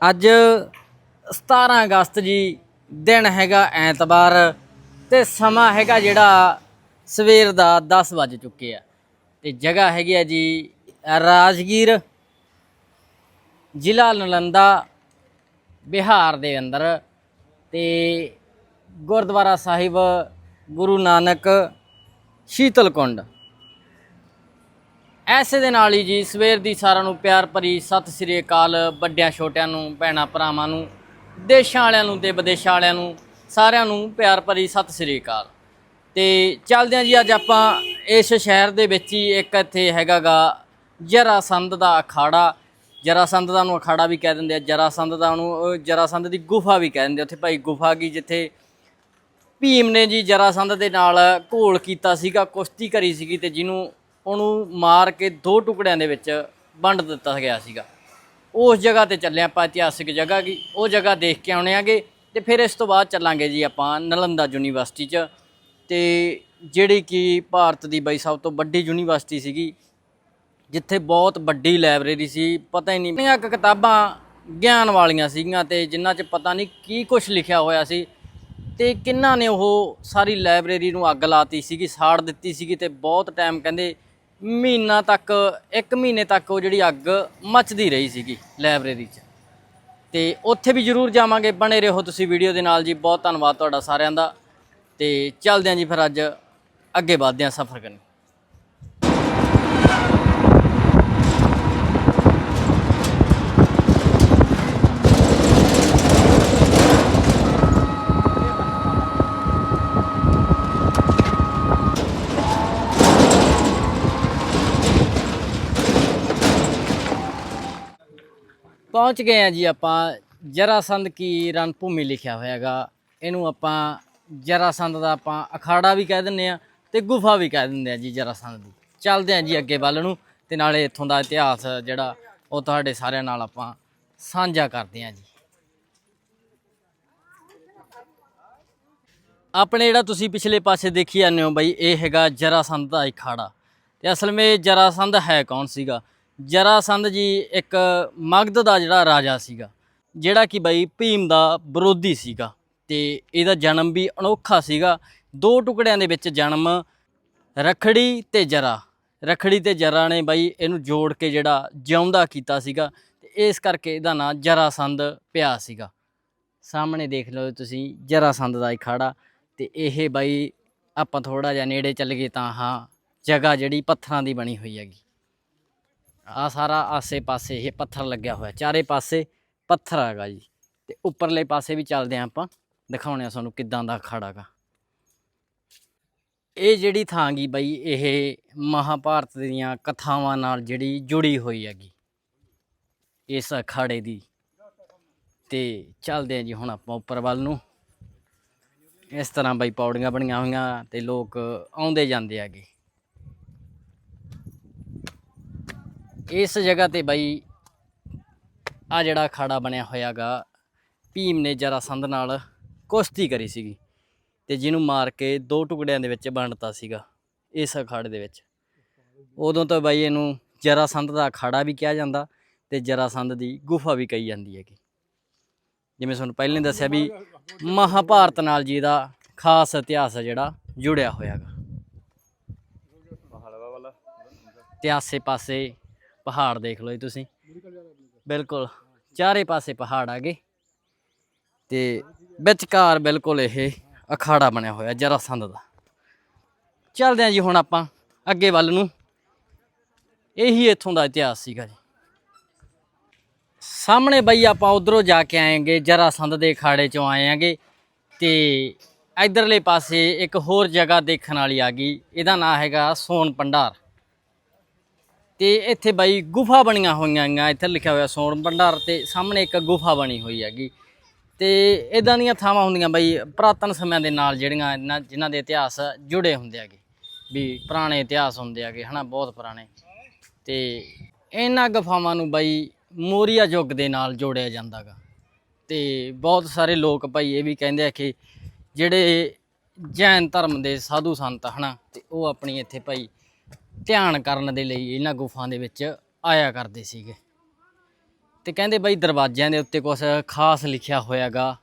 ਅੱਜ 17 ਅਗਸਤ ਜੀ, ਦਿਨ ਹੈਗਾ ਐਤਵਾਰ ਤੇ ਸਮਾਂ ਹੈਗਾ ਜਿਹੜਾ ਸਵੇਰ ਦਾ 10 ਵੱਜ ਚੁੱਕੇ ਆ। ਤੇ ਜਗ੍ਹਾ ਹੈਗੀ ਆ ਜੀ ਰਾਜਗੀਰ, ਜ਼ਿਲ੍ਹਾ ਨਲੰਦਾ, ਬਿਹਾਰ ਦੇ ਅੰਦਰ ਤੇ ਗੁਰਦੁਆਰਾ ਸਾਹਿਬ, ਗੁਰੂ ਨਾਨਕ, ਸ਼ੀਤਲਕੁੰਡ। ਐਸੇ ਦੇ ਨਾਲ ਹੀ ਜੀ, ਸਵੇਰ ਦੀ ਸਾਰਿਆਂ ਨੂੰ ਪਿਆਰ ਭਰੀ ਸਤਿ ਸ੍ਰੀ ਅਕਾਲ, ਵੱਡਿਆਂ, ਛੋਟਿਆਂ ਨੂੰ, ਭੈਣਾਂ, ਭਰਾਵਾਂ ਨੂੰ, ਦੇਸ਼ਾਂ ਵਾਲਿਆਂ ਨੂੰ ਤੇ ਵਿਦੇਸ਼ਾਂ ਵਾਲਿਆਂ ਨੂੰ, ਸਾਰਿਆਂ ਨੂੰ ਪਿਆਰ ਭਰੀ ਸਤਿ ਸ੍ਰੀ ਅਕਾਲ। ਤੇ ਚੱਲਦੇ ਹਾਂ ਜੀ, ਅੱਜ ਆਪਾਂ ਇਸ ਸ਼ਹਿਰ ਦੇ ਵਿੱਚ ਹੀ ਇੱਕ ਇੱਥੇ ਹੈਗਾਗਾ ਜਰਾਸੰਧ ਦਾ ਅਖਾੜਾ। ਜਰਾਸੰਧ ਦਾ ਨੂੰ ਅਖਾੜਾ ਵੀ ਕਹਿ ਦਿੰਦੇ ਆ, ਜਰਾਸੰਧ ਦਾ ਨੂੰ ਉਹ ਜਰਾਸੰਧ ਦੀ ਗੁਫਾ ਵੀ ਕਹਿ ਦਿੰਦੇ ਉੱਥੇ ਭਾਈ ਗੁਫਾ ਕੀ, ਜਿੱਥੇ ਭੀਮ ਨੇ ਜੀ ਜਰਾਸੰਧ ਦੇ ਨਾਲ ਘੋਲ ਕੀਤਾ ਸੀਗਾ, ਕੁਸ਼ਤੀ ਕਰੀ ਸੀਗੀ ਤੇ ਜਿਹਨੂੰ ਉਹਨੂੰ ਮਾਰ ਕੇ ਦੋ ਟੁਕੜਿਆਂ ਦੇ ਵਿੱਚ ਵੰਡ ਦਿੱਤਾ ਗਿਆ ਸੀਗਾ। ਉਸ ਜਗ੍ਹਾ ਤੇ ਚੱਲੇ ਆਪਾਂ ਇਤਿਹਾਸਿਕ ਜਗ੍ਹਾ ਕੀ, ਉਹ ਜਗ੍ਹਾ ਦੇਖ ਕੇ ਆਉਣੇ ਆਗੇ ਤੇ ਫਿਰ ਇਸ ਤੋਂ ਬਾਅਦ ਚੱਲਾਂਗੇ ਜੀ ਆਪਾਂ ਨਲੰਦਾ ਯੂਨੀਵਰਸਿਟੀ 'ਚ। ਤੇ ਜਿਹੜੀ ਕਿ ਭਾਰਤ ਦੀ ਬਈ ਸਭ ਤੋਂ ਵੱਡੀ ਯੂਨੀਵਰਸਿਟੀ ਸੀਗੀ, ਜਿੱਥੇ ਬਹੁਤ ਵੱਡੀ ਲਾਇਬ੍ਰੇਰੀ ਸੀ, ਪਤਾ ਹੀ ਨਹੀਂ ਕਿੰਨੀਆਂ ਕਿਤਾਬਾਂ ਗਿਆਨ ਵਾਲੀਆਂ ਸੀਗੀਆਂ ਤੇ ਜਿਨ੍ਹਾਂ 'ਚ ਪਤਾ ਨਹੀਂ ਕੀ ਕੁਝ ਲਿਖਿਆ ਹੋਇਆ ਸੀ। ਤੇ ਕਿੰਨਾ ਨੇ ਉਹ ਸਾਰੀ ਲਾਇਬ੍ਰੇਰੀ ਨੂੰ ਅੱਗ ਲਾਤੀ ਸੀਗੀ, ਸਾੜ ਦਿੱਤੀ ਸੀਗੀ ਤੇ ਬਹੁਤ ਟਾਈਮ ਕਹਿੰਦੇ ਮਹੀਨਾ ਤੱਕ, ਇੱਕ ਮਹੀਨੇ ਤੱਕ ਉਹ ਜਿਹੜੀ ਅੱਗ ਮੱਚਦੀ ਰਹੀ ਸੀਗੀ ਲਾਇਬ੍ਰੇਰੀ 'ਚ। ਤੇ ਉੱਥੇ ਵੀ ਜ਼ਰੂਰ ਜਾਵਾਂਗੇ। ਬਣੇ ਰਹੋ ਤੁਸੀਂ ਵੀਡੀਓ ਦੇ ਨਾਲ ਜੀ। ਬਹੁਤ ਧੰਨਵਾਦ ਤੁਹਾਡਾ ਸਾਰਿਆਂ ਦਾ। ਤੇ ਚੱਲਦੇ ਹਾਂ ਜੀ ਫਿਰ ਅੱਜ। ਅੱਗੇ ਵਧਦੇ ਹਾਂ ਸਫ਼ਰ ਕਰਨ। ਪਹੁੰਚ ਗਏ ਆ ਜੀ ਆਪਾਂ ਜਰਾਸੰਧ ਕੀ ਰਣ ਭੂਮੀ ਲਿਖਿਆ ਹੋਇਆਗਾ। ਇਹਨੂੰ ਆਪਾਂ ਜ਼ਰਾਸੰਦ ਦਾ ਆਪਾਂ ਅਖਾੜਾ ਵੀ ਕਹਿ ਦਿੰਨੇ ਆ ਤੇ ਗੁਫਾ ਵੀ ਕਹਿ ਦਿੰਦੇ ਆ ਜੀ ਜਰਾਸੰਧ ਦੀ। ਚੱਲਦੇ ਆ ਜੀ ਅੱਗੇ ਵੱਲ ਨੂੰ ਤੇ ਨਾਲੇ ਇੱਥੋਂ ਦਾ ਇਤਿਹਾਸ ਜਿਹੜਾ ਉਹ ਤੁਹਾਡੇ ਸਾਰਿਆਂ ਨਾਲ ਆਪਾਂ ਸਾਂਝਾ ਕਰਦੇ ਆ ਜੀ। ਆਪਣੇ ਜਿਹੜਾ ਤੁਸੀਂ ਪਿਛਲੇ ਪਾਸੇ ਦੇਖੀ ਜਾਂਦੇ ਹੋ ਬਈ, ਇਹ ਹੈਗਾ ਜਰਾਸੰਧ ਦਾ ਅਖਾੜਾ। ਤੇ ਅਸਲ ਵਿੱਚ ਜਰਾਸੰਧ ਹੈ ਕੌਣ ਸੀਗਾ? ਜਰਾਸੰਧ ਜੀ ਇੱਕ ਮਗਧ ਦਾ ਜਿਹੜਾ ਰਾਜਾ ਸੀਗਾ, ਜਿਹੜਾ ਕਿ ਬਾਈ ਭੀਮ ਦਾ ਵਿਰੋਧੀ ਸੀਗਾ ਤੇ ਇਹਦਾ ਜਨਮ ਵੀ ਅਨੋਖਾ ਸੀਗਾ। ਦੋ ਟੁਕੜਿਆਂ ਦੇ ਵਿੱਚ ਜਨਮ ਰਖੜੀ ਤੇ ਜਰਾ। ਰਖੜੀ ਤੇ ਜਰਾ ਨੇ ਬਾਈ ਇਹਨੂੰ ਜੋੜ ਕੇ ਜਿਹੜਾ ਜਿਉਂਦਾ ਕੀਤਾ ਸੀਗਾ ਤੇ ਇਸ ਕਰਕੇ ਇਹਦਾ ਨਾਂ ਜਰਾਸੰਦ ਪਿਆ ਸੀਗਾ। ਸਾਹਮਣੇ ਦੇਖ ਲਓ ਤੁਸੀਂ ਜਰਾਸੰਧ ਦਾ ਅਖਾੜਾ ਤੇ ਇਹ ਬਾਈ ਆਪਾਂ ਥੋੜਾ ਜਿਹਾ ਨੇੜੇ ਚੱਲ ਗਏ ਤਾਂ ਹਾਂ, ਜਗ੍ਹਾ ਜਿਹੜੀ ਪੱਥਰਾਂ ਦੀ ਬਣੀ ਹੋਈ ਹੈਗੀ। ਆ ਸਾਰਾ ਆਸੇ-ਪਾਸੇ ਇਹ ਪੱਥਰ ਲੱਗਿਆ ਹੋਇਆ। ਚਾਰੇ ਪਾਸੇ ਪੱਥਰ ਹੈਗਾ ਜੀ। ਤੇ ਉੱਪਰਲੇ ਪਾਸੇ ਵੀ ਚੱਲਦੇ ਆਂ ਆਪਾਂ। ਦਿਖਾਉਣੇ ਆ ਤੁਹਾਨੂੰ ਕਿੱਦਾਂ ਦਾ ਅਖਾੜਾਗਾ ਇਹ ਜਿਹੜੀ ਥਾਂ ਗੀ ਬਈ, ਇਹ ਮਹਾਭਾਰਤ ਦੀਆਂ ਕਥਾਵਾਂ ਨਾਲ ਜਿਹੜੀ ਜੁੜੀ ਹੋਈ ਹੈਗੀ। ਇਸ ਅਖਾੜੇ ਦੀ। ਤੇ ਚੱਲਦੇ ਆਂ ਜੀ ਹੁਣ ਆਪਾਂ ਉੱਪਰ ਵੱਲ ਨੂੰ। ਇਸ ਤਰ੍ਹਾਂ ਬਈ ਪੌੜੀਆਂ ਬਣੀਆਂ ਹੋਈਆਂ ਤੇ ਲੋਕ ਆਉਂਦੇ ਜਾਂਦੇ ਹੈਗੇ। ਇਸ ਜਗ੍ਹਾ ਤੇ ਬਾਈ ਆ ਜਿਹੜਾ ਅਖਾੜਾ ਬਣਿਆ ਹੋਇਆਗਾ, ਭੀਮ ਨੇ ਜਰਾਸੰਧ ਨਾਲ ਕੁਸ਼ਤੀ ਕਰੀ ਸੀਗੀ ਤੇ ਜਿਹਨੂੰ ਮਾਰ ਕੇ ਦੋ ਟੁਕੜਿਆਂ ਦੇ ਵਿੱਚ ਵੰਡਤਾ ਸੀਗਾ ਇਸ ਅਖਾੜੇ ਦੇ ਵਿੱਚ। ਉਦੋਂ ਤੋਂ ਬਾਈ ਇਹਨੂੰ ਜਰਾਸੰਧ ਦਾ ਅਖਾੜਾ ਵੀ ਕਿਹਾ ਜਾਂਦਾ ਤੇ ਜਰਾਸੰਧ ਦੀ ਗੁਫਾ ਵੀ ਕਹੀ ਜਾਂਦੀ ਹੈਗੀ। ਜਿਵੇਂ ਤੁਹਾਨੂੰ ਪਹਿਲਾਂ ਦੱਸਿਆ ਵੀ ਮਹਾਭਾਰਤ ਨਾਲ ਜੀ ਦਾ ਖਾਸ ਇਤਿਹਾਸ ਜਿਹੜਾ ਜੁੜਿਆ ਹੋਇਆਗਾ। ਤੇ ਆਸੇ-ਪਾਸੇ ਪਹਾੜ ਦੇਖ ਲਓ ਜੀ ਤੁਸੀਂ। ਬਿਲਕੁਲ ਚਾਰੇ ਪਾਸੇ ਪਹਾੜ ਆ ਗਏ। ਤੇ ਵਿਚਕਾਰ ਬਿਲਕੁਲ ਇਹ ਅਖਾੜਾ ਬਣਿਆ ਹੋਇਆ ਜਰਾਸੰਧ ਦਾ। ਚੱਲਦੇ ਹਾਂ ਜੀ ਹੁਣ ਆਪਾਂ ਅੱਗੇ ਵੱਲ ਨੂੰ। ਇਹੀ ਇੱਥੋਂ ਦਾ ਇਤਿਹਾਸ ਸੀਗਾ ਜੀ। ਸਾਹਮਣੇ ਬਈ ਆਪਾਂ ਉਧਰੋਂ ਜਾ ਕੇ ਆਏਗੇ ਜਰਾਸੰਧ ਦੇ ਅਖਾੜੇ ਚੋਂ ਆਏ ਆਂਗੇ। ਤੇ ਇਧਰਲੇ ਪਾਸੇ ਇੱਕ ਹੋਰ ਜਗ੍ਹਾ ਦੇਖਣ ਵਾਲੀ ਆ ਗਈ ਇਹਦਾ ਨਾਮ ਹੈਗਾ ਸੋਨ ਭੰਡਾਰ। ਤੇ ਇੱਥੇ ਬਾਈ ਗੁਫਾ ਬਣੀਆਂ ਹੋਈਆਂ ਹੈਗੀਆਂ ਇੱਥੇ ਲਿਖਿਆ ਹੋਇਆ ਸੋਨ ਭੰਡਾਰ ਤੇ ਸਾਹਮਣੇ ਇੱਕ ਗੁਫਾ ਬਣੀ ਹੋਈ ਹੈਗੀ। ਤੇ ਇਦਾਂ ਦੀਆਂ ਥਾਵਾਂ ਹੁੰਦੀਆਂ ਬਾਈ ਪੁਰਾਤਨ ਸਮਿਆਂ ਦੇ ਨਾਲ ਜਿਹੜੀਆਂ ਇਹਨਾਂ ਜਿਨ੍ਹਾਂ ਦੇ ਇਤਿਹਾਸ ਜੁੜੇ ਹੁੰਦੇ ਹੈਗੇ। ਵੀ ਪੁਰਾਣੇ ਇਤਿਹਾਸ ਹੁੰਦੇ ਹੈਗੇ, ਹਨਾ, ਬਹੁਤ ਪੁਰਾਣੇ। ਤੇ ਇਹਨਾਂ ਗੁਫਾਵਾਂ ਨੂੰ ਬਾਈ ਮੋਰੀਆ ਯੁੱਗ ਦੇ ਨਾਲ ਜੋੜਿਆ ਜਾਂਦਾਗਾ ਤੇ ਬਹੁਤ ਸਾਰੇ ਲੋਕ ਭਾਈ ਇਹ ਵੀ ਕਹਿੰਦੇ ਆ ਕਿ ਜਿਹੜੇ ਜੈਨ ਧਰਮ ਦੇ ਸਾਧੂ ਸੰਤ, ਹਨਾ, ਤੇ ਉਹ ਆਪਣੀ ਇੱਥੇ ਭਾਈ ਧਿਆਨ ਕਰਨ ਦੇ ਲਈ ਇਹਨਾਂ ਗੁਫਾ ਦੇ ਵਿੱਚ ਆਇਆ ਕਰਦੇ ਸੀਗੇ। ਤੇ ਕਹਿੰਦੇ ਬਈ ਦਰਵਾਜ਼ਿਆਂ ਦੇ ਉੱਤੇ ਕੁਝ ਖਾਸ ਲਿਖਿਆ ਹੋਇਆਗਾ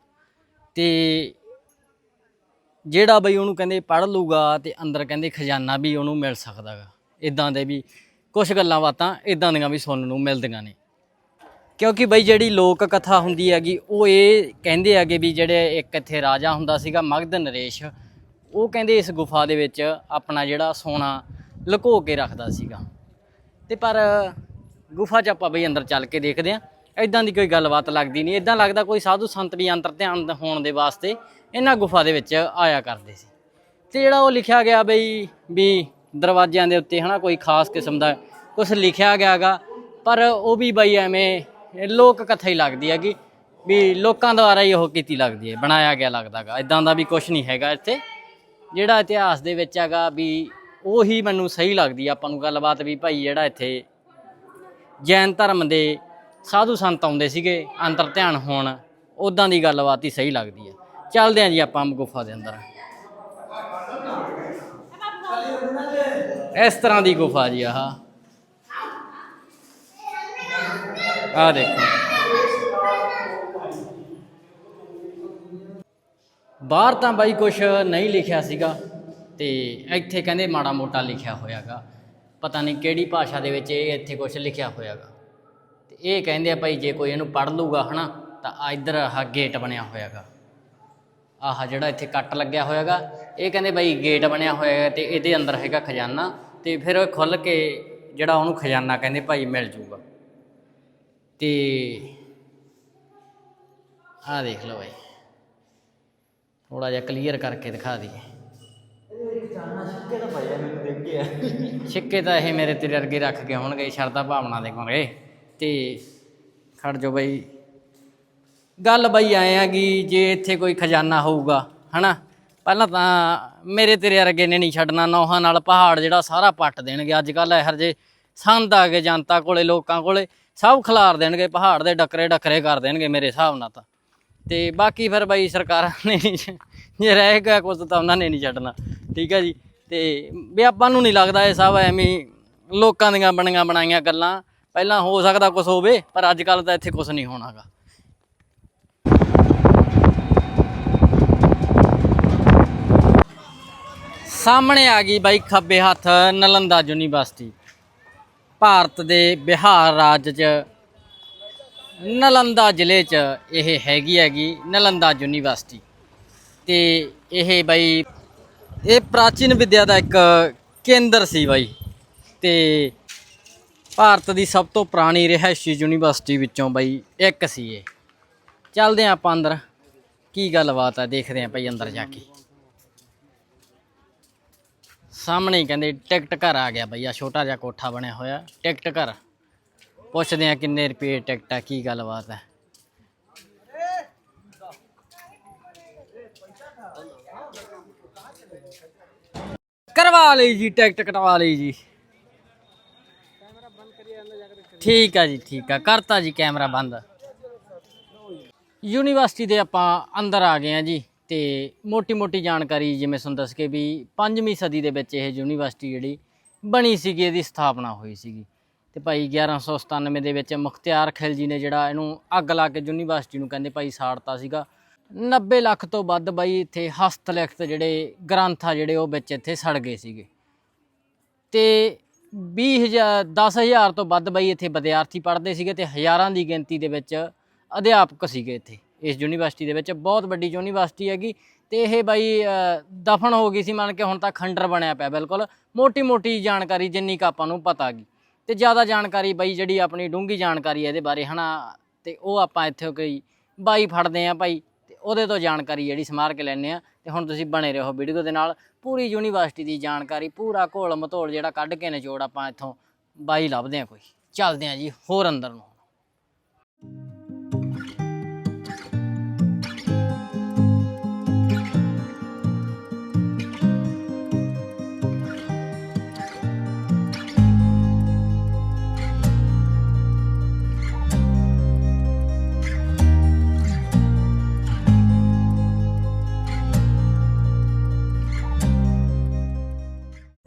ਤੇ ਜਿਹੜਾ ਬਈ ਉਹਨੂੰ ਕਹਿੰਦੇ ਪੜ ਲੂਗਾ ਤੇ ਅੰਦਰ ਕਹਿੰਦੇ ਖਜ਼ਾਨਾ ਵੀ ਉਹਨੂੰ ਮਿਲ ਸਕਦਾਗਾ। ਇਦਾਂ ਦੇ ਵੀ ਕੁਝ ਗੱਲਾਂ ਬਾਤਾਂ ਇਦਾਂ ਦੀਆਂ ਵੀ ਸੁਣਨ ਨੂੰ ਮਿਲਦੀਆਂ ਨੇ। ਕਿਉਂਕਿ ਬਈ ਜਿਹੜੀ ਲੋਕ ਕਥਾ ਹੁੰਦੀ ਹੈਗੀ, ਉਹ ਇਹ ਕਹਿੰਦੇ ਹੈਗੇ ਵੀ ਜਿਹੜੇ ਇੱਕ ਇੱਥੇ ਰਾਜਾ ਹੁੰਦਾ ਸੀਗਾ, ਮਗਧ ਨਰੇਸ਼, ਉਹ ਕਹਿੰਦੇ ਇਸ ਗੁਫਾ ਦੇ ਵਿੱਚ ਆਪਣਾ ਜਿਹੜਾ ਸੋਨਾ ਲੁਕੋ ਕੇ ਰੱਖਦਾ ਸੀਗਾ। ਤੇ ਪਰ ਗੁਫਾ 'ਚ ਆਪਾਂ ਬਈ ਅੰਦਰ ਚੱਲ ਕੇ ਦੇਖਦੇ ਆਂ ਐਦਾਂ ਦੀ ਕੋਈ ਗੱਲਬਾਤ ਲੱਗਦੀ ਨਹੀਂ। ਐਦਾਂ ਲੱਗਦਾ ਕੋਈ ਸਾਧੂ ਸੰਤ ਵੀ ਅੰਤਰ ਧਿਆਨ ਹੋਣ ਦੇ ਵਾਸਤੇ ਇਹਨਾਂ ਗੁਫਾ ਦੇ ਵਿੱਚ ਆਇਆ ਕਰਦੇ ਸੀ। ਤੇ ਜਿਹੜਾ ਉਹ ਲਿਖਿਆ ਗਿਆ ਬਈ, ਵੀ ਦਰਵਾਜ਼ਿਆਂ ਦੇ ਉੱਤੇ ਹਨਾ ਕੋਈ ਖਾਸ ਕਿਸਮ ਦਾ ਕੁਝ ਲਿਖਿਆ ਗਿਆਗਾ। ਪਰ ਉਹ ਵੀ ਬਈ ਐਵੇਂ ਲੋਕ ਕਥਾ ਹੀ ਲੱਗਦੀ ਹੈਗੀ। ਵੀ ਲੋਕਾਂ ਦੁਆਰਾ ਹੀ ਉਹ ਕੀਤੀ ਲੱਗਦੀ ਹੈ। ਬਣਾਇਆ ਗਿਆ ਲੱਗਦਾਗਾ। ਇਦਾਂ ਦਾ ਵੀ ਕੁਝ ਨਹੀਂ ਹੈਗਾ ਇੱਥੇ। ਜਿਹੜਾ ਇਤਿਹਾਸ ਦੇ ਵਿੱਚ ਹੈਗਾ ਵੀ ਉਹੀ ਮੈਨੂੰ ਸਹੀ ਲੱਗਦੀ ਆ, ਆਪਾਂ ਨੂੰ ਗੱਲਬਾਤ ਵੀ ਭਾਈ ਜਿਹੜਾ ਇੱਥੇ ਜੈਨ ਧਰਮ ਦੇ ਸਾਧੂ ਸੰਤ ਆਉਂਦੇ ਸੀਗੇ, ਅੰਤਰ ਧਿਆਨ ਹੋਣ ਉਦਾਂ ਦੀ ਗੱਲਬਾਤ ਹੀ ਸਹੀ ਲੱਗਦੀ ਹੈ ਚੱਲਦੇ ਆਂ ਜੀ ਆਪਾਂ ਗੁਫਾ ਦੇ ਅੰਦਰ। ਇਸ ਤਰ੍ਹਾਂ ਦੀ ਗੁਫਾ ਜੀ ਆਹ। ਆਹ ਦੇਖੋ। ਬਾਹਰ ਤਾਂ ਬਾਈ ਕੁਛ ਨਹੀਂ ਲਿਖਿਆ ਸੀਗਾ। ਤੇ ਇੱਥੇ ਕਹਿੰਦੇ ਮਾੜਾ ਮੋਟਾ ਲਿਖਿਆ ਹੋਇਆਗਾ। ਪਤਾ ਨਹੀਂ ਕਿਹੜੀ ਭਾਸ਼ਾ ਦੇ ਵਿੱਚ ਇਹ ਇੱਥੇ ਕੁਛ ਲਿਖਿਆ ਹੋਇਆਗਾ। ਤੇ ਇਹ ਕਹਿੰਦੇ ਆ ਭਾਈ ਜੇ ਕੋਈ ਇਹਨੂੰ ਪੜ੍ਹ ਲੂਗਾ ਹਨਾ, ਤਾਂ ਆ ਇੱਧਰ ਆਹ ਗੇਟ ਬਣਿਆ ਹੋਇਆਗਾ। ਆਹ ਜਿਹੜਾ ਇੱਥੇ ਕੱਟ ਲੱਗਿਆ ਹੋਇਆਗਾ, ਇਹ ਕਹਿੰਦੇ ਭਾਈ ਗੇਟ ਬਣਿਆ ਹੋਇਆ ਹੈ ਤੇ ਇਹਦੇ ਅੰਦਰ ਹੈਗਾ ਖਜ਼ਾਨਾ ਤੇ ਫਿਰ ਉਹ ਖੁੱਲ ਕੇ ਜਿਹੜਾ ਉਹਨੂੰ ਖਜ਼ਾਨਾ ਕਹਿੰਦੇ ਭਾਈ ਮਿਲ ਜੂਗਾ। ਤੇ ਆਹ ਦੇਖ ਲਓ ਭਾਈ ਥੋੜਾ ਜਿਹਾ ਕਲੀਅਰ ਕਰਕੇ ਦਿਖਾ ਦਈਏ। ਛਿੱਕੇ ਤਾਂ ਇਹ ਮੇਰੇ ਤੇਰੇ ਅਰਗੇ ਰੱਖ ਕੇ ਹੋਣਗੇ ਸ਼ਰਧਾ ਭਾਵਨਾ ਦੇ ਕੋਲੇ ਤੇ ਖੜ ਜੋ ਬਈ। ਗੱਲ ਬਈ ਆਏ ਆ ਕਿ ਜੇ ਇੱਥੇ ਕੋਈ ਖਜ਼ਾਨਾ ਹੋਊਗਾ, ਹਨਾ? ਪਹਿਲਾਂ ਤਾਂ ਮੇਰੇ ਤੇਰੇ ਅਰਗੇ ਨੇ ਨਹੀਂ ਛੱਡਣਾ, ਨੌਹਾਂ ਨਾਲ ਪਹਾੜ ਜਿਹੜਾ ਸਾਰਾ ਪੱਟ ਦੇਣਗੇ। ਅੱਜ ਕੱਲ ਇਹੋ ਜਿਹੇ ਸੰਦ ਆ ਗਏ ਜਨਤਾ ਕੋਲੇ, ਲੋਕਾਂ ਕੋਲੇ। ਸਭ ਖਿਲਾਰ ਦੇਣਗੇ, ਪਹਾੜ ਦੇ ਡੱਕਰੇ ਡੱਕਰੇ ਕਰ ਦੇਣਗੇ ਮੇਰੇ ਹਿਸਾਬ ਨਾਲ ਤਾਂ। ਤੇ ਬਾਕੀ ਫਿਰ ਬਾਈ ਸਰਕਾਰਾਂ ਨੇ ਜੇ ਰਹਿ ਗਿਆ ਕੁਝ ਤਾਂ ਉਹਨਾਂ ਨੇ ਨਹੀਂ ਛੱਡਣਾ, ਠੀਕ ਹੈ ਜੀ। ਤੇ ਵੀ ਆਪਾਂ ਨੂੰ ਨਹੀਂ ਲੱਗਦਾ ਇਹ ਸਭ ਐਵੇਂ ਲੋਕਾਂ ਦੀਆਂ ਬਣੀਆਂ ਬਣਾਈਆਂ ਗੱਲਾਂ। ਪਹਿਲਾਂ ਹੋ ਸਕਦਾ ਕੁਝ ਹੋਵੇ, ਪਰ ਅੱਜ ਕੱਲ ਤਾਂ ਇੱਥੇ ਕੁਝ ਨਹੀਂ ਹੋਣਾਗਾ। ਸਾਹਮਣੇ ਆ ਗਈ ਬਾਈ ਖੱਬੇ ਹੱਥ ਨਲੰਦਾ ਯੂਨੀਵਰਸਿਟੀ। ਭਾਰਤ ਦੇ ਬਿਹਾਰ ਰਾਜ 'ਚ ਨਲੰਦਾ ਜ਼ਿਲ੍ਹੇ 'ਚ ਇਹ ਹੈਗੀ ਹੈਗੀ ਨਲੰਦਾ ਯੂਨੀਵਰਸਿਟੀ। ਤੇ ਇਹ ਬਾਈ, ਇਹ ਪ੍ਰਾਚੀਨ ਵਿੱਦਿਆ ਦਾ ਇੱਕ ਕੇਂਦਰ ਸੀ ਬਾਈ। ਤੇ ਭਾਰਤ ਦੀ ਸਭ ਤੋਂ ਪੁਰਾਣੀ ਰਿਹਾਇਸ਼ੀ ਯੂਨੀਵਰਸਿਟੀ ਵਿੱਚੋਂ ਬਾਈ ਇੱਕ ਸੀ ਇਹ। ਚੱਲਦੇ ਹਾਂ ਆਪਾਂ ਅੰਦਰ। ਕੀ ਗੱਲਬਾਤ ਆ, ਦੇਖਦੇ ਹਾਂ ਭਾਈ ਅੰਦਰ ਜਾ ਕੇ। ਸਾਹਮਣੇ ਕਹਿੰਦੇ, ਟਿਕਟ ਘਰ ਆ ਗਿਆ ਬਈ ਆ ਛੋਟਾ ਜਿਹਾ ਕੋਠਾ ਬਣਿਆ ਹੋਇਆ। ਟਿਕਟ ਘਰ। ਪੁੱਛਦੇ ਆ ਕਿੰਨੇ ਰੁਪਏ ਟਿਕਟ ਆ, ਕੀ ਗੱਲਬਾਤ ਹੈ ਕਰਵਾ ਲਈ ਜੀ, ਟਿਕਟ ਕਟਵਾ ਲਈ ਜੀ। ਠੀਕ ਆ ਜੀ, ਠੀਕ ਆ। ਕਰਤਾ ਜੀ ਕੈਮਰਾ ਬੰਦ। ਯੂਨੀਵਰਸਿਟੀ ਦੇ ਆਪਾਂ ਅੰਦਰ ਆ ਗਏ ਆ ਜੀ ਤੇ ਮੋਟੀ-ਮੋਟੀ ਜਾਣਕਾਰੀ ਜਿਵੇਂ ਤੁਹਾਨੂੰ ਦੱਸ ਕੇ ਵੀ 5ਵੀਂ ਸਦੀ ਦੇ ਵਿੱਚ ਇਹ ਯੂਨੀਵਰਸਿਟੀ ਜਿਹੜੀ ਬਣੀ ਸੀਗੀ, ਇਹਦੀ ਸਥਾਪਨਾ ਹੋਈ ਸੀਗੀ। ਤੇ ਭਾਈ 1197 ਦੇ ਵਿੱਚ ਮੁਖਤਿਆਰ ਖਿਲਜੀ ਨੇ ਜਿਹੜਾ ਇਹਨੂੰ ਅੱਗ ਲਾ ਕੇ ਯੂਨੀਵਰਸਿਟੀ ਨੂੰ ਕਹਿੰਦੇ ਭਾਈ ਸਾੜਤਾ ਸੀਗਾ। 90 ਲੱਖ ਤੋਂ ਵੱਧ ਬਾਈ ਇੱਥੇ ਹਸਤਲਿਖਤ ਜਿਹੜੇ ਗ੍ਰੰਥ ਆ ਜਿਹੜੇ ਉਹ ਵਿੱਚ ਇੱਥੇ ਸੜ ਗਏ ਸੀਗੇ। ਤੇ 20000 10000 ਤੋਂ ਵੱਧ ਬਾਈ ਇੱਥੇ ਵਿਦਿਆਰਥੀ ਪੜ੍ਹਦੇ ਸੀਗੇ ਤੇ ਹਜ਼ਾਰਾਂ ਦੀ ਗਿਣਤੀ ਦੇ ਵਿੱਚ ਅਧਿਆਪਕ ਸੀਗੇ ਇੱਥੇ। ਇਸ ਯੂਨੀਵਰਸਿਟੀ ਦੇ ਵਿੱਚ ਬਹੁਤ ਵੱਡੀ ਯੂਨੀਵਰਸਿਟੀ ਹੈਗੀ ਤੇ ਇਹ ਬਾਈ ਦਫਨ ਹੋ ਗਈ ਸੀ ਮੰਨ ਕੇ ਹੁਣ ਤਾਂ ਖੰਡਰ ਬਣਿਆ ਪਿਆ ਬਿਲਕੁਲ। ਮੋਟੀ ਮੋਟੀ ਜਾਣਕਾਰੀ ਜਿੰਨੀ ਕੁ ਆਪਾਂ ਨੂੰ ਪਤਾ ਗਈ ਤੇ ਜ਼ਿਆਦਾ ਜਾਣਕਾਰੀ ਬਾਈ ਜਿਹੜੀ ਆਪਣੀ ਡੂੰਘੀ ਜਾਣਕਾਰੀ ਹੈ ਇਹਦੇ ਬਾਰੇ ਹਨਾ, ਤੇ ਉਹ ਆਪਾਂ ਇੱਥੇ ਕੋਈ ਬਾਈ ਫੜਦੇ ਆ ਭਾਈ। ਉਹਦੇ ਤੋਂ ਜਾਣਕਾਰੀ ਜਿਹੜੀ ਸਮਾਰ ਕੇ ਲੈਣੇ ਆ ਤੇ ਹੁਣ ਤੁਸੀਂ ਬਣੇ ਰਹੋ ਵੀਡੀਓ ਦੇ ਨਾਲ। ਪੂਰੀ ਯੂਨੀਵਰਸਿਟੀ ਦੀ ਜਾਣਕਾਰੀ, ਪੂਰਾ ਘੋਲ ਮਤੋਲ ਜਿਹੜਾ ਕੱਢ ਕੇ ਨਿਚੋੜ ਆਪਾਂ ਇੱਥੋਂ ਬਾਈ ਲੱਭਦੇ ਆ ਕੋਈ। ਚੱਲਦੇ ਆ ਜੀ ਹੋਰ ਅੰਦਰ ਨੂੰ।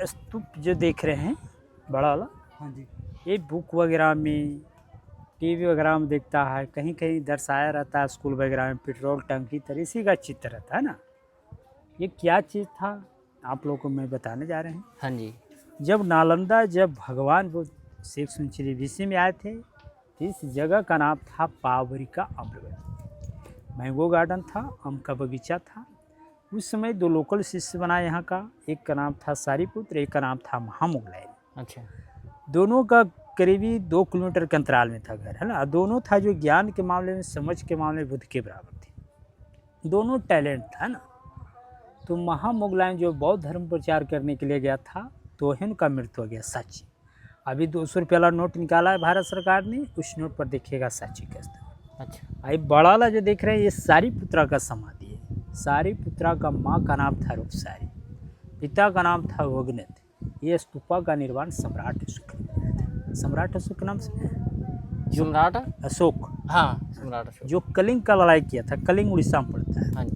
स्तूप जो देख रहे हैं बड़ा वाला। हाँ जी। ये बुक वगैरह में टीवी वगैरह में देखता है कहीं कहीं दर्शाया रहता है स्कूल वगैरह में पेट्रोल टंकी तर इसी का चित्र रहता है ना। ये क्या चीज़ था आप लोगों को मैं बताने जा रहे हैं। हाँ जी। जब नालंदा जब भगवान बुद्ध सिक्स सेंचुरी बीसी में आए थे तो इस जगह का नाम था पावरी का अमृत। मैंगो गार्डन था आम का बगीचा था उस समय दो लोकल शिष्य बना यहाँ का। एक का नाम था सारीपुत्र एक का नाम था महामुगलैन अच्छा। दोनों का करीबी दो किलोमीटर के अंतराल में था घर है ना? दोनों था जो ज्ञान के मामले में समझ के मामले में बुद्ध के बराबर थे। दोनों टैलेंट था ना? तो महामुगलायन जो बौद्ध धर्म प्रचार करने के लिए गया था तो ही उनका मृत्यु हो गया साक्षी अभी दो सौ रुपये वाला नोट निकाला है भारत सरकार ने उस नोट पर देखिएगा साक्षी का स्तर अच्छा। अभी बड़ा वाला जो देख रहे हैं ये सारी पुत्रा का समाज। सारी पुत्रा का माँ का नाम था रूपसारी। पिता का नाम था वग्नत। ये स्तूपा का निर्माण सम्राट अशोक ने था। सम्राट अशोक नाम से? सम्राट? अशोक। हाँ सम्राट अशोक। जो कलिंग का लड़ाई किया था कलिंग उड़ीसा में पड़ता है। हाँ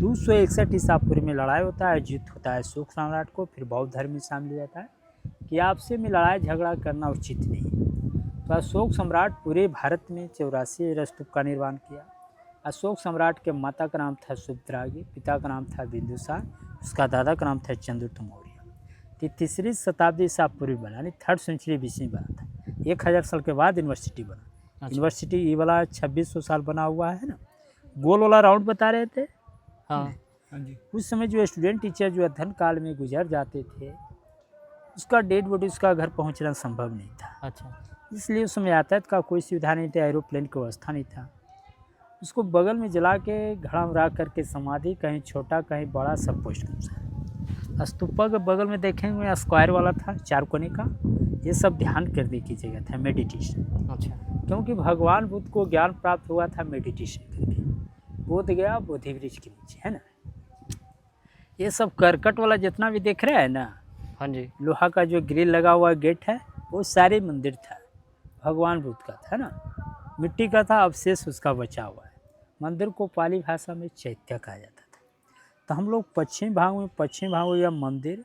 दो सौ इकसठ ईसा पूर्व में लड़ाई होता है जीत होता है अशोक सम्राट को फिर बौद्ध धर्म में शामिल जाता है कि आपसे में लड़ाई झगड़ा करना उचित नहीं। है तो अशोक सम्राट पूरे भारत में चौरासी रस्तूप का निर्माण किया। अशोक सम्राट के माता का नाम था सुभद्रागी पिता का नाम था बिंदुसार उसका दादा का नाम था चंद्र मौर्य ये तीसरी शताब्दी ईसा पूर्व बना यानी थर्ड सेंचुरी बीस में बना था। एक हज़ार साल के बाद यूनिवर्सिटी बना। अच्छा। यूनिवर्सिटी ये वाला छब्बीस सौ साल बना हुआ है ना? गोल वाला राउंड बता रहे थे? हाँ।, हाँ उस समय जो स्टूडेंट टीचर जो अध्ययन काल में गुजर जाते थे उसका डेड बॉडी उसका घर पहुँचना संभव नहीं था। अच्छा। इसलिए उस समय यातायात का कोई सुविधा नहीं था एरोप्लेन की व्यवस्था नहीं था। उसको बगल में जला के घड़ा उड़ा करके समाधि कहीं छोटा कहीं बड़ा सब पोस्ट कर है स्तूपा के बगल में देखेंगे स्क्वायर वाला था चार कोने का। ये सब ध्यान करने की जगह था मेडिटेशन अच्छा। क्योंकि भगवान बुद्ध को ज्ञान प्राप्त हुआ था मेडिटेशन करके। बोध गया बोधि ब्रिज के नीचे है ना? ये सब करकट वाला जितना भी देख रहे हैं ना? हाँ जी। लोहा का जो ग्रिल लगा हुआ गेट है वो सारे मंदिर था। भगवान बुद्ध का था ना? मिट्टी का था अवशेष उसका बचा हुआ मंदिर को पाली भाषा में चैत्य कहा जाता था। तो हम लोग पश्चिम भाग में, पश्चिम भाग यह मंदिर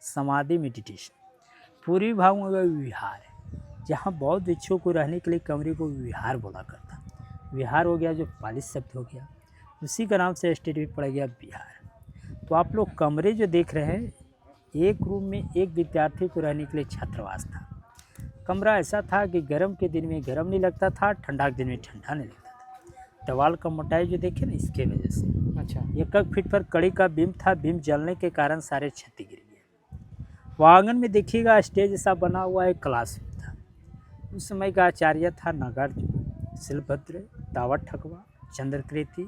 समाधि मेडिटेशन पूर्वी भाग में वह विहार जहाँ बौद्ध भिक्षुओं को रहने के लिए कमरे को विहार बोला करता। विहार हो गया जो पाली शब्द हो गया, उसी का नाम से स्टेट भी पड़ गया बिहार। तो आप लोग कमरे जो देख रहे हैं, एक रूम में एक विद्यार्थी को रहने के लिए छात्रावास था। कमरा ऐसा था कि गर्म के दिन में गर्म नहीं लगता था, ठंडा के दिन में ठंडा नहीं लगता दीवार का मोटाई जो देखे ना इसके वजह से। अच्छा। एक एक फीट पर कड़ी का बीम था बीम जलने के कारण सारे क्षति गिर गए। वहाँ आँगन में देखिएगा स्टेज ऐसा बना हुआ एक क्लास था। उस समय का आचार्य था नागार्जुन। शिलभद्र दावत ठकवा चंद्रकृति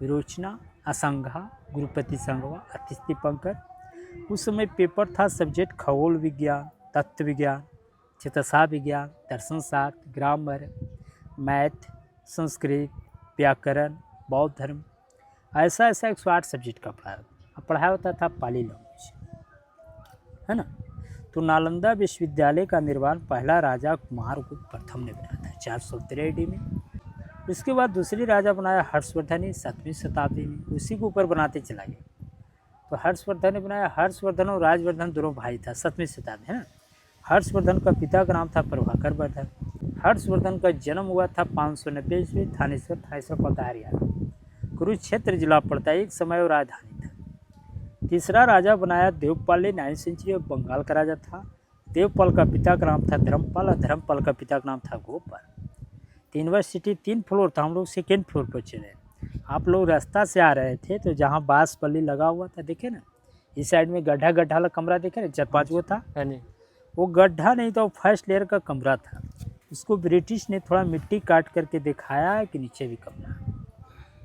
विरोचना असंघा गुरुपति संघवा अतिथि पंकर उस समय पेपर था सब्जेक्ट खगोल विज्ञान तत्व विज्ञान चिकित्सा विज्ञान दर्शन शास्त्र ग्रामर मैथ संस्कृत व्याकरण, बौद्ध धर्म, ऐसा ऐसा एक सौ आठ सब्जेक्ट का पढ़ाया। अब पढ़ाया होता था पाली लैंग्वेज है ना? तो नालंदा विश्वविद्यालय का निर्माण पहला राजा कुमारगुप्त प्रथम ने बनाया था, चार सौ तेरह में। उसके बाद दूसरी राजा बनाया हर्षवर्धन सातवीं शताब्दी में। उसी के ऊपर बनाते चला गया। तो हर्षवर्धन ने बनाया, हर्षवर्धन और राजवर्धन दोनों भाई था, सातवीं शताब्दी, है ना? हर्षवर्धन का पिता का नाम था प्रभाकर वर्धन। हर्षवर्धन का जन्म हुआ था पाँच सौ नब्बे ईस्वी, थानेश्वर थानेश्वर हरियाणा कुरुक्षेत्र जिला पड़ता है एक समय और राजधानी था। तीसरा राजा बनाया देवपाल ने नाइन सेंचुरी और बंगाल का राजा था। देवपाल का पिता का नाम था धर्मपाल और धर्मपाल का पिता का नाम था गोपाल। यूनिवर्सिटी तीन फ्लोर था। हम लोग सेकेंड फ्लोर पर चले। आप लोग रास्ता से आ रहे थे तो जहाँ बाँस पल्ली लगा हुआ था, देखे ना? इस साइड में गड्ढा गड्ढा वाला कमरा, देखे ना? चार पाँच गो था। ਹਾਂਜੀ वो गड्ढा नहीं था, वो फ़र्स्ट लेयर का कमरा था। उसको ब्रिटिश ने थोड़ा मिट्टी काट करके दिखाया है कि नीचे भी कमरा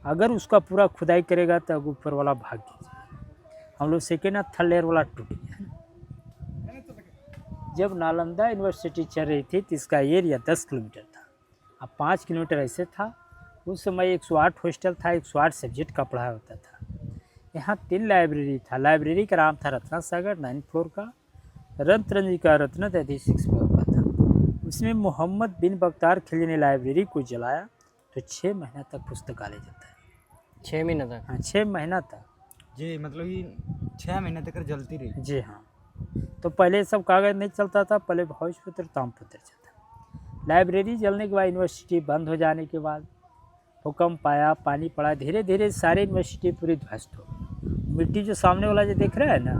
अगर उसका पूरा खुदाई करेगा तो ऊपर वाला भाग हम लोग सेकेंड और थर्ड लेयर वाला टूट गया। जब नालंदा यूनिवर्सिटी चल रही थी तो इसका एरिया दस किलोमीटर था। अब पाँच किलोमीटर ऐसे था। उस समय एक सौ आठ हॉस्टल था, एक सौ आठ सब्जेक्ट का पढ़ाया होता था। यहाँ तीन लाइब्रेरी था। लाइब्रेरी का नाम था रत्ना सागर नाइन फ्लोर का। रत्न का रत्न तैतीस सिक्स फ्लोर का था। उसमें मोहम्मद बिन बख्तार खिलजी ने लाइब्रेरी को जलाया तो छः महीना तक पुस्तकालय चलता है। 6 महीना तक? हाँ छः महीना तक। जी मतलब कि छः महीने तक जलती रही। जी हाँ। तो पहले सब कागज़ नहीं चलता था पहले भोजपुत्र तामपत्र चलता लाइब्रेरी जलने के बाद यूनिवर्सिटी बंद हो जाने के बाद भूकंप आया पानी पड़ा धीरे धीरे सारे यूनिवर्सिटी पूरी ध्वस्त हो गई। मिट्टी जो सामने वाला जो देख रहा है ना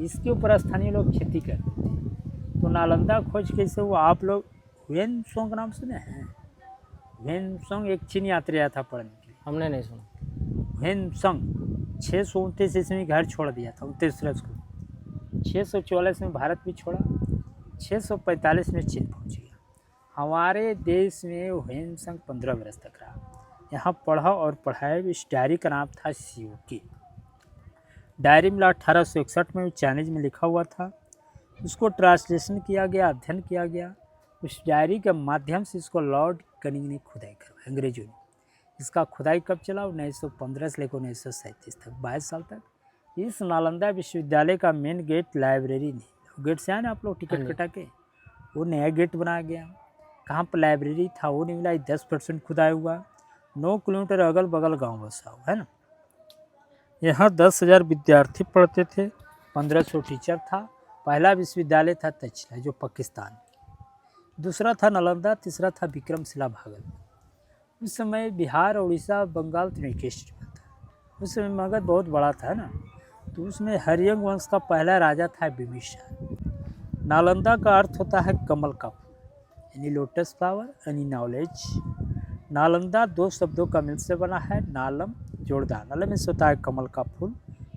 इसके ऊपर स्थानीय लोग खेती करते थे तो नालंदा खोज कैसे हुआ आप लोग वेन सोंग नाम सुने हैं? वेन सोंग एक चीन यात्री आया था पढ़ने के लिए। हमने नहीं सुना। वेन संग छः सौ उनतीस ईस्वी में घर छोड़ दिया था उनतीस को। छः सौ चौवालीस में भारत भी छोड़ा छः सौ पैंतालीस में चीन पहुँच गया। हमारे देश में वेन संग पंद्रह बरस तक रहा। यहाँ पढ़ा और पढ़ाया भी इस डायरी का नाम था सियोकी डायरी मिला अठारह सौ इकसठ में चाइनीज़ में लिखा हुआ था। उसको ट्रांसलेशन किया गया अध्ययन किया गया। उस डायरी के माध्यम से इसको लॉर्ड कनिंग ने खुदाई करवाई अंग्रेज़ों ने। इसका खुदाई कब चला? उन्नीस सौ पंद्रह से लेकर उन्नीस सौ सैंतीस तक बाईस साल तक। इस नालंदा विश्वविद्यालय का मेन गेट लाइब्रेरी नहीं गेट से आए ना आप लोग हाँ टिकट कटा के वो नया गेट बनाया गया। कहाँ पर लाइब्रेरी था? वो नहीं मिला दस परसेंट खुदाई हुआ। नौ किलोमीटर अगल बगल गाँव बसा हुआ है ना? यहाँ दस हज़ार विद्यार्थी पढ़ते थे। पंद्रह सौ टीचर था। पहला विश्वविद्यालय था तक्षशिला जो पाकिस्तान। दूसरा था नालंदा, तीसरा था विक्रमशिला भागल उस समय बिहार उड़ीसा बंगाल तो स्टेट में था। उस समय मगध बहुत बड़ा था ना। तो उसमें हरियंग वंश का पहला राजा था बिम्बिसार नालंदा का अर्थ होता है कमल का फूल। यानी लोटस फ्लावर यानी नॉलेज नालंदा दो शब्दों का मिल से बना है, नालम जोड़दार नालम में होता है कमल का फूल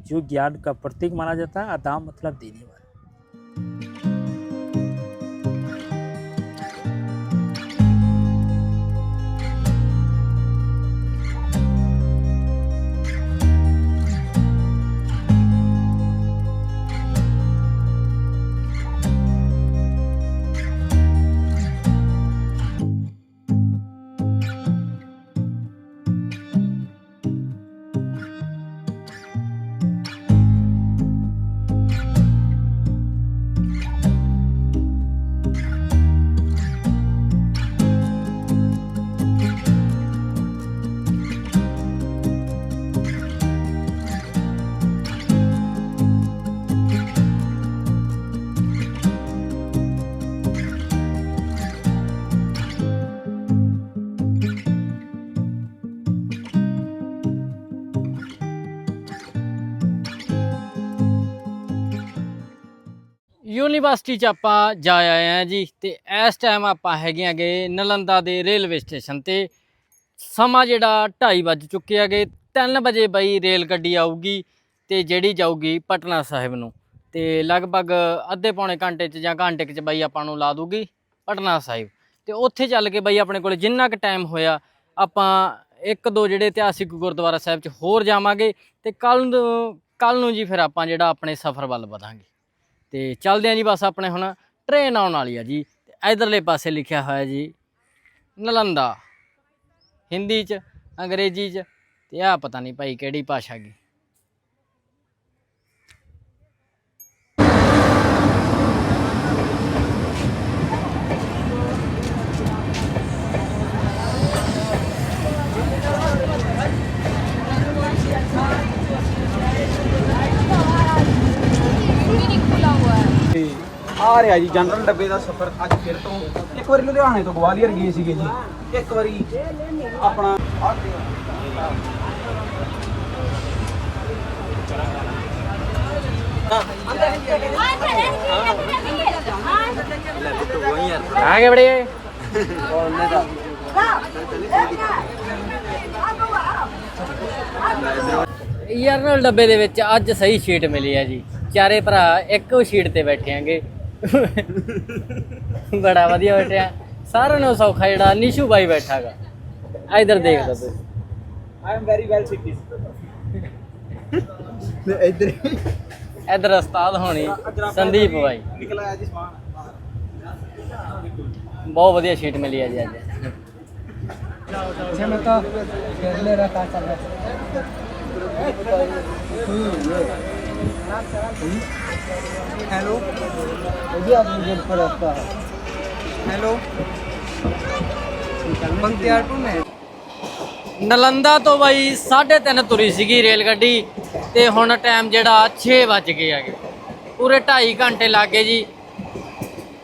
जो ज्ञान का प्रतीक माना जाता है अदाम मतलब देने वाला ਯੂਨੀਵਰਸਿਟੀ ਚ ਆਪਾਂ ਜਾ ਆਏ ਆ ਜੀ ਤੇ ਇਸ ਟਾਈਮ ਆਪਾਂ ਹੈਗੇ ਆਗੇ ਨਲੰਦਾ ਦੇ ਰੇਲਵੇ ਸਟੇਸ਼ਨ ਤੇ। ਸਮਾਂ ਜਿਹੜਾ 2:30 ਵੱਜ ਚੁੱਕੇ ਹੈਗੇ 3 ਵਜੇ ਬਈ ਰੇਲ ਗੱਡੀ ਆਊਗੀ ਤੇ ਜਿਹੜੀ ਜਾਊਗੀ ਪਟਨਾ ਸਾਹਿਬ ਨੂੰ। ਤੇ ਲਗਭਗ ਅੱਧੇ ਪੌਣੇ ਘੰਟੇ ਚ ਜਾਂ ਘੰਟੇ ਚ ਬਈ ਆਪਾਂ ਨੂੰ ਲਾ ਦੂਗੀ ਪਟਨਾ ਸਾਹਿਬ। ਤੇ ਉੱਥੇ ਚੱਲ ਕੇ ਬਈ ਆਪਣੇ ਕੋਲ ਜਿੰਨਾ ਕੁ ਟਾਈਮ ਹੋਇਆ, ਆਪਾਂ ਇੱਕ ਦੋ ਜਿਹੜੇ ਇਤਿਹਾਸਿਕ ਗੁਰਦੁਆਰਾ ਸਾਹਿਬ ਚ ਹੋਰ ਜਾਵਾਂਗੇ ਤੇ ਕੱਲ ਨੂੰ ਕੱਲ ਨੂੰ ਜੀ ਫਿਰ ਆਪਾਂ ਜਿਹੜਾ ਆਪਣੇ ਸਫ਼ਰ ਵੱਲ ਵਧਾਂਗੇ। ਤੇ ਚੱਲਦੇ ਆਂ ਜੀ ਬਸ ਆਪਣੇ ਹੁਣ ਟ੍ਰੇਨ ਆਉਣ ਵਾਲੀ ਆ ਜੀ। ਤੇ ਇਧਰਲੇ ਪਾਸੇ ਲਿਖਿਆ ਹੋਇਆ ਜੀ, ਨਲੰਦਾ। ਹਿੰਦੀ ਚ, ਅੰਗਰੇਜ਼ੀ ਚ, ਤੇ ਆ ਪਤਾ ਨਹੀਂ ਭਾਈ ਕਿਹੜੀ ਭਾਸ਼ਾ ਗੀ ਤੇ ਆ ਰਿਹਾ ਜੀ ਜਨਰਲ ਡੱਬੇ ਦਾ ਸਫ਼ਰ ਅੱਜ ਫਿਰ ਤੋਂ ਇੱਕ ਵਾਰੀ ਲੁਧਿਆਣੇ ਤੋਂ ਗਵਾਲੀਅਰ ਗਏ ਸੀਗੇ ਜੀ ਇੱਕ ਵਾਰੀ ਆਪਣਾ ਆ ਗਏ ਬੜੇ ਯਾਰਨੋਲ ਡੱਬੇ ਦੇ ਵਿੱਚ ਅੱਜ ਸਹੀ ਸੀਟ ਮਿਲੀ ਹੈ ਜੀ। ਚਾਰੇ ਭਰਾ ਇੱਕੋ ਸੀਟ ਤੇ ਬੈਠੇਾਂਗੇ ਬੜਾ ਵਧੀਆ ਬੈਠਿਆ। ਸਾਰਿਆਂ ਨੂੰ ਸੌਖਾ ਜਿਹੜਾ ਨਿਸ਼ੂ ਬਾਈ ਬੈਠਾਗਾ। ਇਧਰ ਦੇਖ ਲਓ ਤੁਸੀਂ। I am very well city ਇਧਰ ਇਧਰ ਉਸਤਾਦ ਹੋਣੀ ਸੰਦੀਪ ਬਾਈ। ਬਹੁਤ ਵਧੀਆ ਸੀਟ ਮਿਲੀ ਹੈ ਜੀ ਅੱਜ। ਅੱਛਾ ਮੈਂ ਤਾਂ ਕਰ ਲੈ ਰਹਾ ਕਾ ਚੱਲ। ਰਿਹਾ ਨਲੰਦਾ ਤੋਂ ਬਾਈ 3:30 ਤੁਰੀ ਸੀਗੀ ਰੇਲ ਗੱਡੀ ਤੇ ਹੁਣ ਟਾਈਮ ਜਿਹੜਾ 6 ਵਜ ਗਏ ਹੈਗੇ। ਪੂਰੇ 2.5 ਘੰਟੇ ਲੱਗ ਗਏ ਜੀ।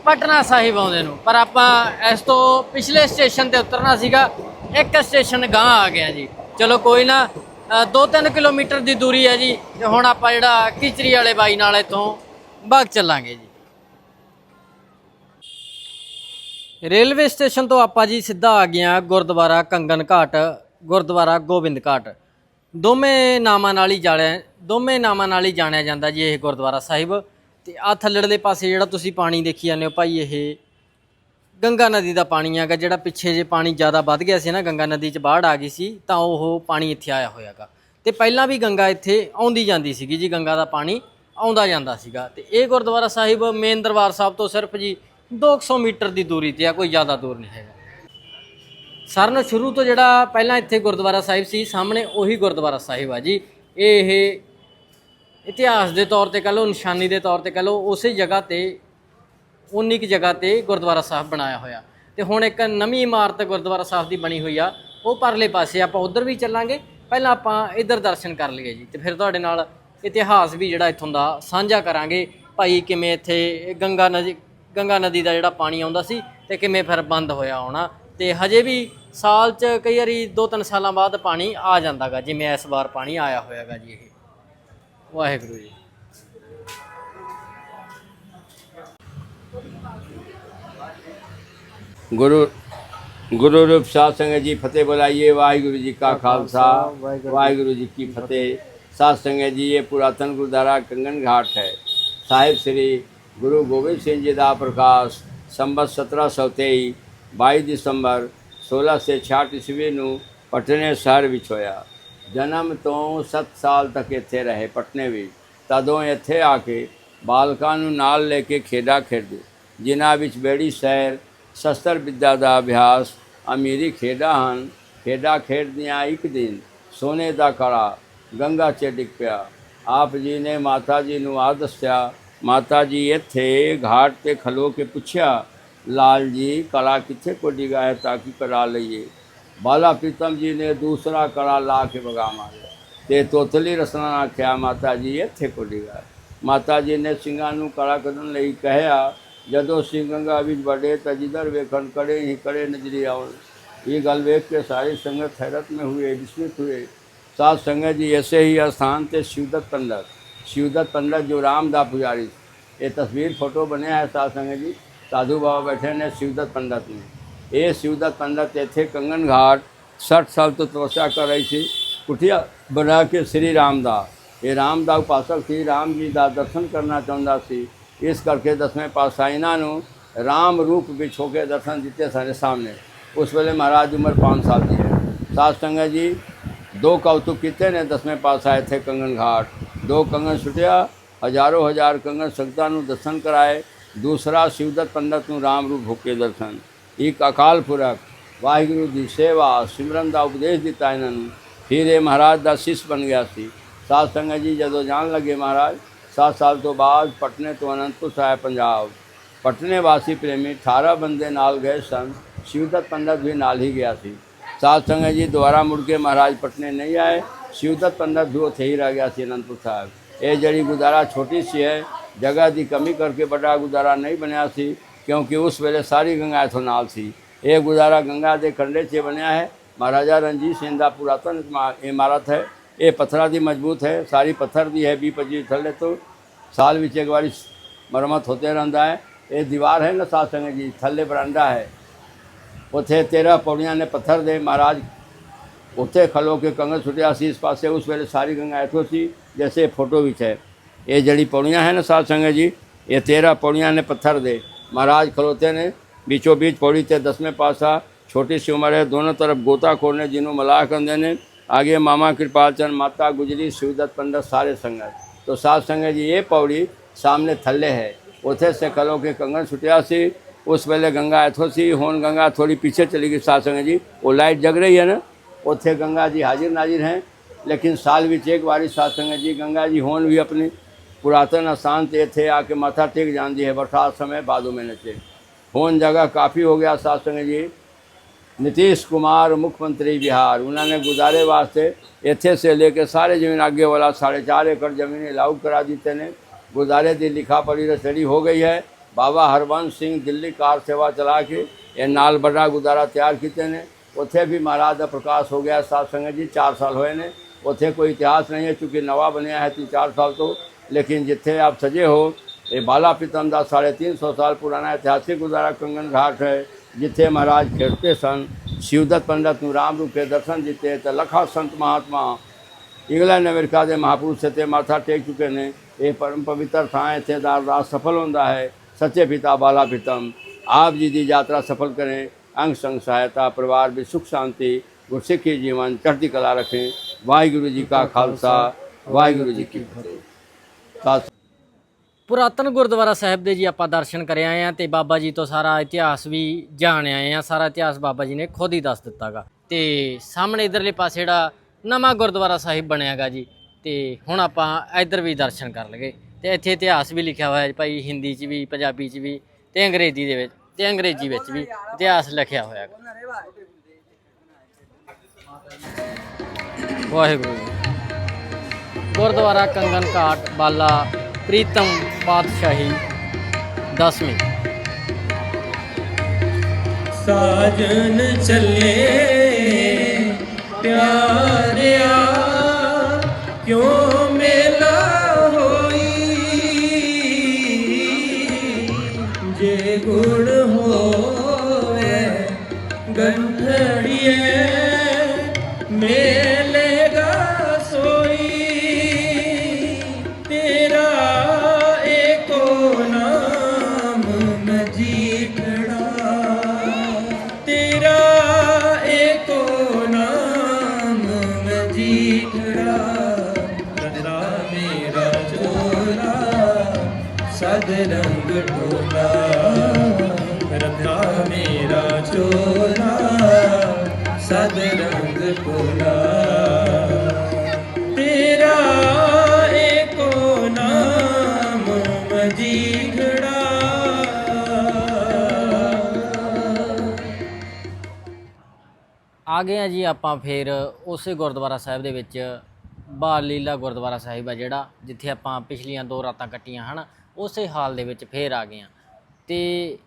ਪਟਨਾ ਸਾਹਿਬ ਆਉਂਦੇ ਨੂੰ। ਪਰ ਆਪਾਂ ਇਸ ਤੋਂ ਪਿਛਲੇ ਸਟੇਸ਼ਨ ਤੇ ਉਤਰਨਾ ਸੀਗਾ। ਇੱਕ ਸਟੇਸ਼ਨ ਗਾਂ ਆ ਗਿਆ ਜੀ। ਚਲੋ ਕੋਈ ਨਾ 2-3 ਕਿਲੋਮੀਟਰ ਦੀ ਦੂਰੀ ਹੈ ਜੀ। ਤੇ ਹੁਣ ਆਪਾਂ ਜਿਹੜਾ ਕਿਚਰੀ ਵਾਲੇ ਬਾਈ ਨਾਲ ਇੱਥੋਂ ਭੱਗ ਚੱਲਾਂਗੇ ਜੀ। ਰੇਲਵੇ ਸਟੇਸ਼ਨ ਤੋਂ ਆਪਾਂ ਜੀ ਸਿੱਧਾ ਆ ਗਏ ਹਾਂ ਗੁਰਦੁਆਰਾ ਕੰਗਨ ਘਾਟ, ਗੁਰਦੁਆਰਾ ਗੋਬਿੰਦ ਘਾਟ। ਦੋਵੇਂ ਨਾਮਾਂ ਨਾਲ ਹੀ ਜਾਣਿਆ ਦੋਵੇਂ ਨਾਮਾਂ ਨਾਲ ਹੀ ਜਾਣਿਆ ਜਾਂਦਾ ਜੀ ਇਹ ਗੁਰਦੁਆਰਾ ਸਾਹਿਬ। ਤੇ ਆ ਥੱਲੜਲੇ ਪਾਸੇ ਜਿਹੜਾ ਤੁਸੀਂ ਪਾਣੀ ਦੇਖੀ ਜਾਂਦੇ ਹੋ ਭਾਈ ਇਹ ਗੰਗਾ ਨਦੀ ਦਾ ਪਾਣੀ ਹੈਗਾ, ਜਿਹੜਾ ਪਿੱਛੇ ਜੇ ਪਾਣੀ ਜ਼ਿਆਦਾ ਵੱਧ ਗਿਆ ਸੀ ਨਾ, ਗੰਗਾ ਨਦੀ 'ਚ ਬਾੜ ਆ ਗਈ ਸੀ, ਤਾਂ ਉਹ ਪਾਣੀ ਇੱਥੇ ਆਇਆ ਹੋਇਆਗਾ ਤੇ ਪਹਿਲਾਂ ਵੀ ਗੰਗਾ ਇੱਥੇ ਆਉਂਦੀ ਜਾਂਦੀ ਸੀਗੀ ਜੀ, ਗੰਗਾ ਦਾ ਪਾਣੀ ਆਉਂਦਾ ਜਾਂਦਾ ਸੀਗਾ। ਤੇ ਇਹ ਗੁਰਦੁਆਰਾ ਸਾਹਿਬ, ਮੇਨ ਦਰਬਾਰ ਸਾਹਿਬ ਤੋਂ ਸਿਰਫ ਜੀ 200 ਮੀਟਰ ਦੀ ਦੂਰੀ ਤੇ ਆ, ਕੋਈ ਜ਼ਿਆਦਾ ਦੂਰ ਨਹੀਂ ਹੈਗਾ। ਸਾਰਿਆਂ ਨਾਲੋਂ ਸ਼ੁਰੂ ਤੋਂ ਜਿਹੜਾ ਪਹਿਲਾਂ ਇੱਥੇ ਗੁਰਦੁਆਰਾ ਸਾਹਿਬ ਸੀ, ਸਾਹਮਣੇ ਉਹੀ ਗੁਰਦੁਆਰਾ ਸਾਹਿਬ ਆ ਜੀ। ਇਹ ਇਤਿਹਾਸ ਦੇ ਤੌਰ ਤੇ ਕਹ ਲਓ, ਨਿਸ਼ਾਨੀ ਦੇ ਤੌਰ ਤੇ ਕਹ ਲਓ, ਉਸੇ ਜਗ੍ਹਾ ਤੇ ਉਨੀ ਕੁ ਜਗ੍ਹਾ ਤੇ ਗੁਰਦੁਆਰਾ ਸਾਹਿਬ ਬਣਾਇਆ ਹੋਇਆ। ਤੇ ਹੁਣ ਇੱਕ ਨਵੀਂ ਇਮਾਰਤ ਗੁਰਦੁਆਰਾ ਸਾਹਿਬ ਦੀ ਬਣੀ ਹੋਈ ਆ। ਉਹ ਪਰਲੇ ਪਾਸੇ ਆਪਾਂ ਉਧਰ ਵੀ ਚੱਲਾਂਗੇ। ਪਹਿਲਾਂ ਆਪਾਂ ਇੱਧਰ ਦਰਸ਼ਨ ਕਰ ਲਈਏ ਜੀ। ਤੇ ਫਿਰ ਤੁਹਾਡੇ ਨਾਲ ਇਤਿਹਾਸ ਵੀ ਜਿਹੜਾ ਇੱਥੋਂ ਦਾ ਸਾਂਝਾ ਕਰਾਂਗੇ। ਭਾਈ ਕਿਵੇਂ ਇੱਥੇ ਗੰਗਾ ਨਦੀ ਗੰਗਾ ਨਦੀ ਦਾ ਜਿਹੜਾ ਪਾਣੀ ਆਉਂਦਾ ਸੀ ਤੇ ਕਿਵੇਂ ਫਿਰ ਬੰਦ ਹੋਇਆ ਹੋਣਾ ਤੇ ਹਜੇ ਵੀ ਸਾਲ 'ਚ ਕਈ ਵਾਰੀ 2-3 ਸਾਲਾਂ ਬਾਅਦ ਪਾਣੀ ਆ ਜਾਂਦਾਗਾ, ਜਿਵੇਂ ਇਸ ਵਾਰ ਪਾਣੀ ਆਇਆ ਹੋਇਆਗਾ ਜੀ ਇਹ। ਵਾਹਿਗੁਰੂ ਜੀ। ਗੁਰੂ ਗੁਰੂ ਰੂਪ ਸਾਧ ਸੰਗਤ ਜੀ ਫਤਿਹ ਬੁਲਾਈਏ, ਵਾਹਿਗੁਰੂ ਜੀ ਕਾ ਖਾਲਸਾ, ਵਾਹਿਗੁਰੂ ਜੀ ਕੀ ਫਤਿਹ। ਸਾਧ ਸੰਗਤ ਜੀ, ਇਹ ਪੁਰਾਤਨ ਗੁਰਦੁਆਰਾ ਕੰਗਨ ਘਾਟ ਹੈ। ਸਾਹਿਬ ਸ੍ਰੀ ਗੁਰੂ ਗੋਬਿੰਦ ਸਿੰਘ ਜੀ ਦਾ ਪ੍ਰਕਾਸ਼ ਸੰਬਤ 1723 22 ਦਸੰਬਰ 1666 ਈਸਵੀ ਨੂੰ ਪਟਨੇ ਸ਼ਹਿਰ ਵਿੱਚ ਹੋਇਆ। ਜਨਮ ਤੋਂ 7 ਸਾਲ ਤੱਕ ਇੱਥੇ ਰਹੇ ਪਟਨੇ ਵਿੱਚ। ਤਦੋਂ ਇੱਥੇ ਆ ਕੇ ਬਾਲਕਾਂ ਨੂੰ ਨਾਲ ਲੈ ਕੇ ਖੇਡਾਂ ਖੇਡਦੇ। ਜਿਨ੍ਹਾਂ ਵਿੱਚ ਬੇੜੀ ਸ਼ਹਿਰ ਸ਼ਸਤਰ ਵਿੱਦਿਆ ਦਾ ਅਭਿਆਸ ਅਮੀਰੀ ਖੇਡਾਂ ਹਨ। ਖੇਡਾਂ ਖੇਡਦਿਆਂ ਇੱਕ ਦਿਨ ਸੋਨੇ ਦਾ ਕੜਾ ਗੰਗਾ 'ਚ ਡਿੱਗ ਪਿਆ। ਆਪ ਜੀ ਨੇ ਮਾਤਾ ਜੀ ਨੂੰ ਆ ਦੱਸਿਆ, ਮਾਤਾ ਜੀ ਇੱਥੇ ਘਾਟ ਤੇ ਖਲੋ ਕੇ ਪੁੱਛਿਆ, ਲਾਲ ਜੀ ਕਲਾ ਕਿੱਥੇ ਕੋ ਡਿਗਾ ਹੈ ਤਾਂ ਕਿ ਕਰਾ ਲਈਏ? ਬਾਲਾ ਪ੍ਰੀਤਮ ਜੀ ਨੇ ਦੂਸਰਾ ਕੜਾ ਲਾ ਕੇ ਵਗਾ ਮਾਰਿਆ ਤੇ ਤੋਤਲੀ ਰਸਨਾ ਆਖਿਆ, ਮਾਤਾ ਜੀ, ਇੱਥੇ ਕੋ ਡਿਗਾ ਮਾਤਾ ਜੀ ਨੇ ਸਿੰਘਾਂ ਨੂੰ ਕਲਾ ਕੱਢਣ ਲਈ ਕਹਿਆ ਜਦੋਂ ਅਸੀਂ ਗੰਗਾ ਵਿੱਚ ਵੜੇ ਤਾਂ ਜਿੱਧਰ ਵੇਖਣ ਕੜੇ ਹੀ ਕੜੇ ਨਜ਼ਰੀ ਆਉਣ। ਇਹ ਗੱਲ ਵੇਖ ਕੇ ਸਾਰੀ ਸੰਗਤ ਹੈਰਤ ਮੇ ਹੋਏ, ਵਿਸਮਿਤ ਹੋਏ। ਸਾਧ ਸੰਗਤ ਜੀ ਐਸੇ ਹੀ ਸਥਾਨ ਤੇ ਸ਼ਿਵਦਤ ਪੰਡਤ। ਸ਼ਿਵਦਤ ਪੰਡਤ ਜੋ ਰਾਮ ਦਾ ਪੁਜਾਰੀ। ਇਹ ਤਸਵੀਰ, ਫੋਟੋ ਬਣਿਆ ਹੈ ਸਾਧ ਸੰਗਤ ਜੀ। ਸਾਧੂ ਬਾਬਾ ਬੈਠੇ ਨੇ ਸ਼ਿਵਦਤ ਪੰਡਤ ਨੇ। ਇਹ ਸ਼ਿਵਦਤ ਪੰਡਤ ਇੱਥੇ ਕੰਗਨ ਘਾਟ 60 ਸਾਲ ਤੋਂ ਤਪੱਸਿਆ ਕਰ ਰਹੀ ਸੀ। ਕੁਟਿਆ ਬਣਾ ਕੇ ਸ੍ਰੀ ਰਾਮ ਦਾ। ਇਹ ਰਾਮ ਦਾ ਉਪਾਸਕ ਸੀ। ਰਾਮ ਜੀ ਦਾ ਦਰਸ਼ਨ ਕਰਨਾ ਚਾਹੁੰਦਾ ਸੀ। ਇਸ ਕਰਕੇ ਦਸਵੇਂ ਪਾਤਸ਼ਾਹ ਇਹਨਾਂ ਨੂੰ ਰਾਮ ਰੂਪ ਵਿੱਚ ਹੋ ਕੇ ਦਰਸ਼ਨ ਦਿੱਤੇ ਸਾਡੇ ਸਾਹਮਣੇ ਉਸ ਵੇਲੇ ਮਹਾਰਾਜ ਉਮਰ 5 ਸਾਲ ਦੀ ਹੈ ਸਾਧ ਸੰਗਤ ਜੀ ਦੋ ਕੌਤੁਕ ਕੀਤੇ ਨੇ ਦਸਵੇਂ ਪਾਤਸ਼ਾਹ ਇੱਥੇ ਕੰਗਨ ਘਾਟ ਦੋ ਕੰਗਨ ਸੁਟਿਆ ਹਜ਼ਾਰੋਂ ਹਜ਼ਾਰ ਕੰਗਨ ਸੰਗਤਾਂ ਨੂੰ ਦਰਸ਼ਨ ਕਰਾਏ ਦੂਸਰਾ ਸ਼ਿਵਦਤ ਪੰਡਤ ਨੂੰ ਰਾਮ ਰੂਪ ਹੋ ਕੇ ਦਰਸ਼ਨ ਇੱਕ ਅਕਾਲ ਪੁਰਖ ਵਾਹਿਗੁਰੂ ਦੀ ਸੇਵਾ ਸਿਮਰਨ ਦਾ ਉਪਦੇਸ਼ ਦਿੱਤਾ ਇਹਨਾਂ ਨੂੰ ਫਿਰ ਇਹ ਮਹਾਰਾਜ ਦਾ ਸਿੱਖ ਬਣ ਗਿਆ ਸੀ ਸਾਧ ਸੰਗਤ ਜੀ ਜਦੋਂ ਜਾਣ ਲੱਗੇ ਮਹਾਰਾਜ 7 ਸਾਲ ਤੋਂ ਬਾਅਦ ਪਟਨੇ ਤੋਂ ਅਨੰਦਪੁਰ ਸਾਹਿਬ ਪੰਜਾਬ ਪਟਨੇ ਵਾਸੀ ਪ੍ਰੇਮੀ 18 ਬੰਦੇ ਨਾਲ ਗਏ ਸਨ ਸ਼ਿਵਦਤ ਪੰਡਤ ਵੀ ਨਾਲ ਹੀ ਗਿਆ ਸੀ ਸਾਧ ਸੰਗਤ ਜੀ ਦੁਬਾਰਾ ਮੁੜ ਕੇ ਮਹਾਰਾਜ ਪਟਨੇ ਨਹੀਂ ਆਏ ਸ਼ਿਵਦਤ ਪੰਡਤ ਵੀ ਉੱਥੇ ਹੀ ਰਹਿ ਗਿਆ ਸੀ ਅਨੰਦਪੁਰ ਸਾਹਿਬ ਇਹ ਜਿਹੜੀ ਗੁਜ਼ਾਰਾ ਛੋਟੀ ਸੀ ਹੈ ਜਗ੍ਹਾ ਦੀ ਕਮੀ ਕਰਕੇ ਵੱਡਾ ਗੁਜ਼ਾਰਾ ਨਹੀਂ ਬਣਿਆ ਸੀ ਕਿਉਂਕਿ ਉਸ ਵੇਲੇ ਸਾਰੀ ਗੰਗਾ ਇੱਥੋਂ ਨਾਲ ਸੀ ਇਹ ਗੁਜ਼ਾਰਾ ਗੰਗਾ ਦੇ ਕੰਢੇ 'ਚ ਬਣਿਆ ਹੈ ਮਹਾਰਾਜਾ ਰਣਜੀਤ ਸਿੰਘ ਦਾ ਪੁਰਾਤਨ ਇਮਾ- ਇਮਾਰਤ ਹੈ ਇਹ ਪੱਥਰਾਂ ਦੀ ਮਜ਼ਬੂਤ ਹੈ ਸਾਰੀ ਪੱਥਰ ਦੀ ਹੈ 20 25 ਥੱਲੇ ਤੋਂ ਸਾਲ ਵਿੱਚ ਇੱਕ ਵਾਰੀ ਮਰਮਤ ਹੁੰਦੇ ਰਹਿੰਦਾ ਹੈ ਇਹ ਦੀਵਾਰ ਹੈ ਨਾ ਸਾਧ ਸੰਗਤ ਜੀ ਥੱਲੇ ਬਰਾਂਡਾ ਹੈ ਉੱਥੇ 13 ਪੌੜੀਆਂ ਨੇ ਪੱਥਰ ਦੇ ਮਹਾਰਾਜ ਉੱਥੇ ਖਲੋ ਕੇ ਕੰਗਨ ਸੁਟਿਆ ਸੀ ਇਸ ਪਾਸੇ ਉਸ ਵੇਲੇ ਸਾਰੀ ਗੰਗਾ ਇੱਥੋਂ ਸੀ ਜੈਸੇ ਫੋਟੋ ਵਿੱਚ ਹੈ ਇਹ ਜਿਹੜੀ ਪੌੜੀਆਂ ਹੈ ਨਾ ਸਾਧ ਸੰਗਤ ਜੀ ਇਹ 13 ਪੌੜੀਆਂ ਨੇ ਪੱਥਰ ਦੇ ਮਹਾਰਾਜ ਖਲੋਤੇ ਨੇ ਵਿੱਚੋਂ ਵਿੱਚ ਪੌੜੀ ਤੇ 10ਵੇਂ ਪਾਸਾ ਛੋਟੀ ਸੀ ਉਮਰ ਹੈ ਦੋਨੋਂ ਤਰਫ ਗੋਤਾਖੋਰ ਨੇ ਜਿਹਨੂੰ ਮਲਾਹ ਕਹਿੰਦੇ ਨੇ ਆਗੇ ਮਾਮਾ ਕਿਰਪਾਲ ਚੰਦ ਮਾਤਾ ਗੁਜਰੀ ਸ਼ਿਵਦਤ ਪੰਡਤ ਸਾਰੇ ਸੰਗਤ तो सात संगत जी, ये पौड़ी सामने थल्ले है। उथे से खलो के कंगन सुटिया सी, उस वेले गंगा इथों सी, हुन गंगा थोड़ी पीछे चली गई सात संगत जी। वो लाइट जग रही है ना उथे गंगा जी हाजिर नाजिर हैं। लेकिन साल विच एक बारी सात संगत जी, गंगा जी होन भी अपनी। पुरातन स्थान ते थे, आके माथा टेक जाती है, बरसात समय बादों में नचे। होन जगह काफ़ी हो गया सात संगत जी। नीतीश कुमार, मुख्यमंत्री बिहार। उन्होंने गुजारे वास्ते इतने से लेके सारे ज़मीन आगे वाला, साढ़े चार एकड़ ज़मीन अलाउ करा दी ने गुजारे दी लिखा पढ़ी रसड़ी हो गई है। बाबा हरबंस सिंह दिल्ली कार सेवा चला के ये नाल बड़ा गुजारा तैयार किए ने। उथे भी महाराज प्रकाश हो गया सात संगत जी, चार साल हुए ने। उथे कोई इतिहास नहीं है, चूँकि नवा बनया है तीन चार साल तो। लेकिन जिथे आप सजे हो, ये बाला पीतम का साढ़े तीन सौ साल पुराना ऐतिहासिक गुजारा कंगन घाट है। ਜਿੱਥੇ ਮਹਾਰਾਜ ਖੇਡਦੇ ਸਨ ਸ਼ਿਵਦਤ ਪੰਡਤ ਨੂੰ ਰਾਮ ਰੂਪ ਕੇ ਦਰਸ਼ਨ ਦਿੱਤੇ ਤੇ ਲੱਖਾਂ ਸੰਤ ਮਹਾਤਮਾ ਇੰਗਲੈਂਡ, ਅਮਰੀਕਾ ਦੇ ਮਹਾਪੁਰਸ਼ ਤੇ ਮਾਥਾ ਟੇਕ ਚੁੱਕੇ ਨੇ। ਇਹ ਪਰਮ ਪਵਿੱਤਰ ਥਾਂ ਇੱਥੇ ਦਾ ਅਰਦਾਸ ਸਫਲ ਹੁੰਦਾ ਹੈ। ਸੱਚੇ ਪਿਤਾ, ਬਾਲਾ ਪਿਤਮ, ਆਪ ਜੀ ਦੀ ਯਾਤਰਾ ਸਫਲ ਕਰੇ। ਅੰਗ ਸੰਗ ਸਹਾਇਤਾ, ਪਰਿਵਾਰ ਵਿੱਚ ਸੁਖ ਸ਼ਾਂਤੀ, ਗੁਰਸਿੱਖੀ ਜੀਵਨ, ਚੜ੍ਹਦੀ ਕਲਾ ਰੱਖੇ। ਵਾਹਿਗੁਰੂ ਜੀ ਕਾ ਖਾਲਸਾ, ਵਾਹਿਗੁਰੂ ਜੀ ਕੀ ਫਤਿਹ। ਪੁਰਾਤਨ ਗੁਰਦੁਆਰਾ ਸਾਹਿਬ ਦੇ ਜੀ ਆਪਾਂ ਦਰਸ਼ਨ ਕਰ ਆਏ ਆ ਤੇ ਬਾਬਾ ਜੀ ਤੋਂ ਸਾਰਾ ਇਤਿਹਾਸ ਵੀ ਜਾਣ ਆਏ ਆ ਸਾਰਾ ਇਤਿਹਾਸ ਬਾਬਾ ਜੀ ਨੇ ਖੁਦ ਹੀ ਦੱਸ ਦਿੱਤਾਗਾ। ਤੇ ਸਾਹਮਣੇ ਇਧਰਲੇ ਪਾਸੇ ਜਿਹੜਾ ਨਵਾਂ ਗੁਰਦੁਆਰਾ ਸਾਹਿਬ ਬਣਿਆਗਾ ਜੀ, ਤੇ ਹੁਣ ਆਪਾਂ ਇੱਧਰ ਵੀ ਦਰਸ਼ਨ ਕਰ ਲਗੇ ਤੇ ਇੱਥੇ ਇਤਿਹਾਸ ਵੀ ਲਿਖਿਆ ਹੋਇਆ ਹੈ ਭਾਈ, ਹਿੰਦੀ 'ਚ ਵੀ, ਪੰਜਾਬੀ 'ਚ ਵੀ ਤੇ ਅੰਗਰੇਜ਼ੀ ਦੇ ਵਿੱਚ ਤੇ ਅੰਗਰੇਜ਼ੀ ਵਿੱਚ ਵੀ ਇਤਿਹਾਸ ਲਿਖਿਆ ਹੋਇਆ ਹੈ ਵਾਹਿਗੁਰੂ। ਜੀ ਗੁਰਦੁਆਰਾ ਕੰਗਨ ਘਾਟ, ਬਾਲਾ ਪ੍ਰੀਤਮ ਪਾਤਸ਼ਾਹੀ 10ਵੀਂ ਸਾਜਨ ਚੱਲੇ ਪਿਆਰਿਆ ਕਿਉਂ ਸਦ ਰੰਗ ਢੋਲਾ ਤੇਰਾ ਏਕੋ ਨਾਮ ਮਜੀਠੜਾ ਆ ਗਏ ਆ ਜੀ ਆਪਾਂ ਫਿਰ ਉਸੇ ਗੁਰਦੁਆਰਾ ਸਾਹਿਬ ਦੇ ਵਿੱਚ। ਬਾਲ ਲੀਲਾ ਗੁਰਦੁਆਰਾ ਸਾਹਿਬ ਆ ਜਿਹੜਾ, ਜਿੱਥੇ ਆਪਾਂ ਪਿਛਲੀਆਂ ਦੋ ਰਾਤਾਂ ਕੱਟੀਆਂ ਹਨ, ਉਸੇ ਹਾਲ ਦੇ ਵਿੱਚ ਫੇਰ ਆ ਗਏ ਆ। ਤੇ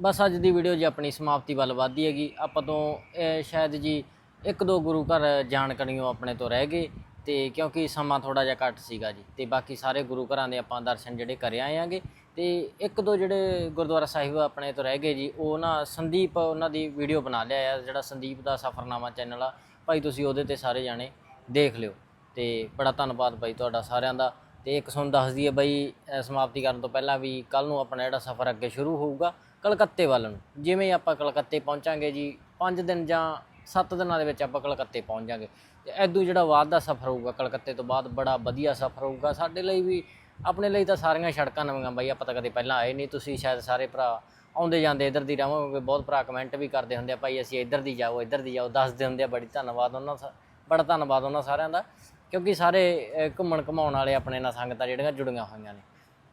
ਬਸ ਅੱਜ ਦੀ ਵੀਡੀਓ ਜੀ ਆਪਣੀ ਸਮਾਪਤੀ ਵੱਲ ਵਧਦੀ ਹੈਗੀ। ਆਪਾਂ ਤੋਂ ਸ਼ਾਇਦ ਜੀ ਇੱਕ ਦੋ ਗੁਰੂ ਘਰ ਜਾਣ ਕਰੀਓ ਆਪਣੇ ਤੋਂ ਰਹਿ ਗਏ ਤੇ ਕਿਉਂਕਿ ਸਮਾਂ ਥੋੜਾ ਜਿਹਾ ਘੱਟ ਸੀਗਾ ਜੀ ਤੇ ਬਾਕੀ ਸਾਰੇ ਗੁਰੂ ਘਰਾਂ ਦੇ ਆਪਾਂ ਦਰਸ਼ਨ ਜਿਹੜੇ ਕਰ ਆਏ ਆਂਗੇ ਤੇ ਇੱਕ ਦੋ ਜਿਹੜੇ ਗੁਰਦੁਆਰਾ ਸਾਹਿਬ ਆਪਣੇ ਤੋਂ ਰਹਿ ਗਏ ਜੀ, ਉਹ ਨਾ ਸੰਦੀਪ ਉਹਨਾਂ ਦੀ ਵੀਡੀਓ ਬਣਾ ਲਿਆ ਆ, ਜਿਹੜਾ ਸੰਦੀਪ ਦਾ ਸਫਰਨਾਮਾ ਚੈਨਲ ਆ। ਭਾਈ ਤੁਸੀਂ ਉਹਦੇ ਤੇ ਸਾਰੇ ਜਾਣੇ ਦੇਖ ਲਿਓ ਤੇ ਬੜਾ ਧੰਨਵਾਦ ਬਾਈ ਤੁਹਾਡਾ ਸਾਰਿਆਂ ਦਾ। ਤੇ ਇੱਕ ਤੁਹਾਨੂੰ ਦੱਸ ਦਈਏ ਬਾਈ ਸਮਾਪਤੀ ਕਰਨ ਤੋਂ ਪਹਿਲਾਂ ਵੀ ਕੱਲ ਨੂੰ ਆਪਣਾ ਜਿਹੜਾ ਸਫ਼ਰ ਅੱਗੇ ਸ਼ੁਰੂ ਹੋਊਗਾ ਕਲਕੱਤੇ ਵੱਲ ਨੂੰ। ਜਿਵੇਂ ਆਪਾਂ ਕਲਕੱਤੇ ਪਹੁੰਚਾਂਗੇ ਜੀ 5 ਦਿਨ ਜਾਂ 7 ਦਿਨਾਂ ਦੇ ਵਿੱਚ ਆਪਾਂ ਕਲਕੱਤੇ ਪਹੁੰਚ ਜਾਾਂਗੇ। ਤੇ ਐਦੂ ਜਿਹੜਾ ਬਾਅਦ ਦਾ ਸਫ਼ਰ ਹੋਊਗਾ, ਕਲਕੱਤੇ ਤੋਂ ਬਾਅਦ ਬੜਾ ਵਧੀਆ ਸਫ਼ਰ ਹੋਊਗਾ। ਸਾਡੇ ਲਈ ਵੀ, ਆਪਣੇ ਲਈ ਤਾਂ ਸਾਰੀਆਂ ਸੜਕਾਂ ਨਵੀਆਂ ਬਾਈ, ਆਪਾਂ ਤਾਂ ਕਦੇ ਪਹਿਲਾਂ ਆਏ ਨਹੀਂ। ਤੁਸੀਂ ਸ਼ਾਇਦ ਸਾਰੇ ਭਰਾ ਆਉਂਦੇ ਜਾਂਦੇ ਇੱਧਰ ਦੀ ਰਵਾਂਗੇ ਬਹੁਤ ਭਰਾ ਕਮੈਂਟ ਵੀ ਕਰਦੇ ਹੁੰਦੇ ਆ, ਭਾਈ ਅਸੀਂ ਇੱਧਰ ਦੀ ਜਾਓ, ਇੱਧਰ ਦੀ ਜਾਓ। ਦੱਸਦੇ ਹੁੰਦੇ ਆ, ਬੜੀ ਧੰਨਵਾਦ ਉਹਨਾਂ ਸਾ- ਬੜਾ ਧੰਨਵਾਦ ਉਹਨਾਂ ਸਾਰਿਆਂ ਦਾ। ਕਿਉਂਕਿ ਸਾਰੇ ਘੁੰਮਣ ਘਮਾਉਣ ਵਾਲੇ ਆਪਣੇ ਨਾਲ ਸੰਗਤਾਂ ਜਿਹੜੀਆਂ ਜੁੜੀਆਂ ਹੋਈਆਂ ਨੇ।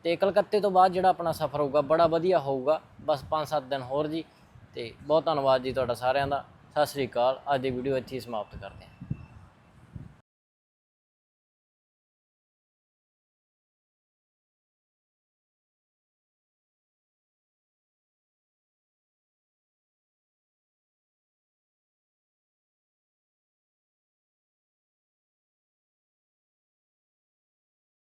ਤੇ ਕਲਕੱਤੇ ਤੋਂ ਬਾਅਦ ਜਿਹੜਾ ਆਪਣਾ ਸਫ਼ਰ ਹੋਊਗਾ, ਬੜਾ ਵਧੀਆ ਹੋਊਗਾ। ਬਸ 5-7 ਦਿਨ ਹੋਰ ਜੀ। ਤੇ ਬਹੁਤ ਧੰਨਵਾਦ ਜੀ ਤੁਹਾਡਾ ਸਾਰਿਆਂ ਦਾ। ਸਤਿ ਸ੍ਰੀ ਅਕਾਲ। ਅੱਜ ਦੀ ਵੀਡੀਓ ਇੱਥੇ ਹੀ ਸਮਾਪਤ ਕਰਦੇ ਹਾਂ।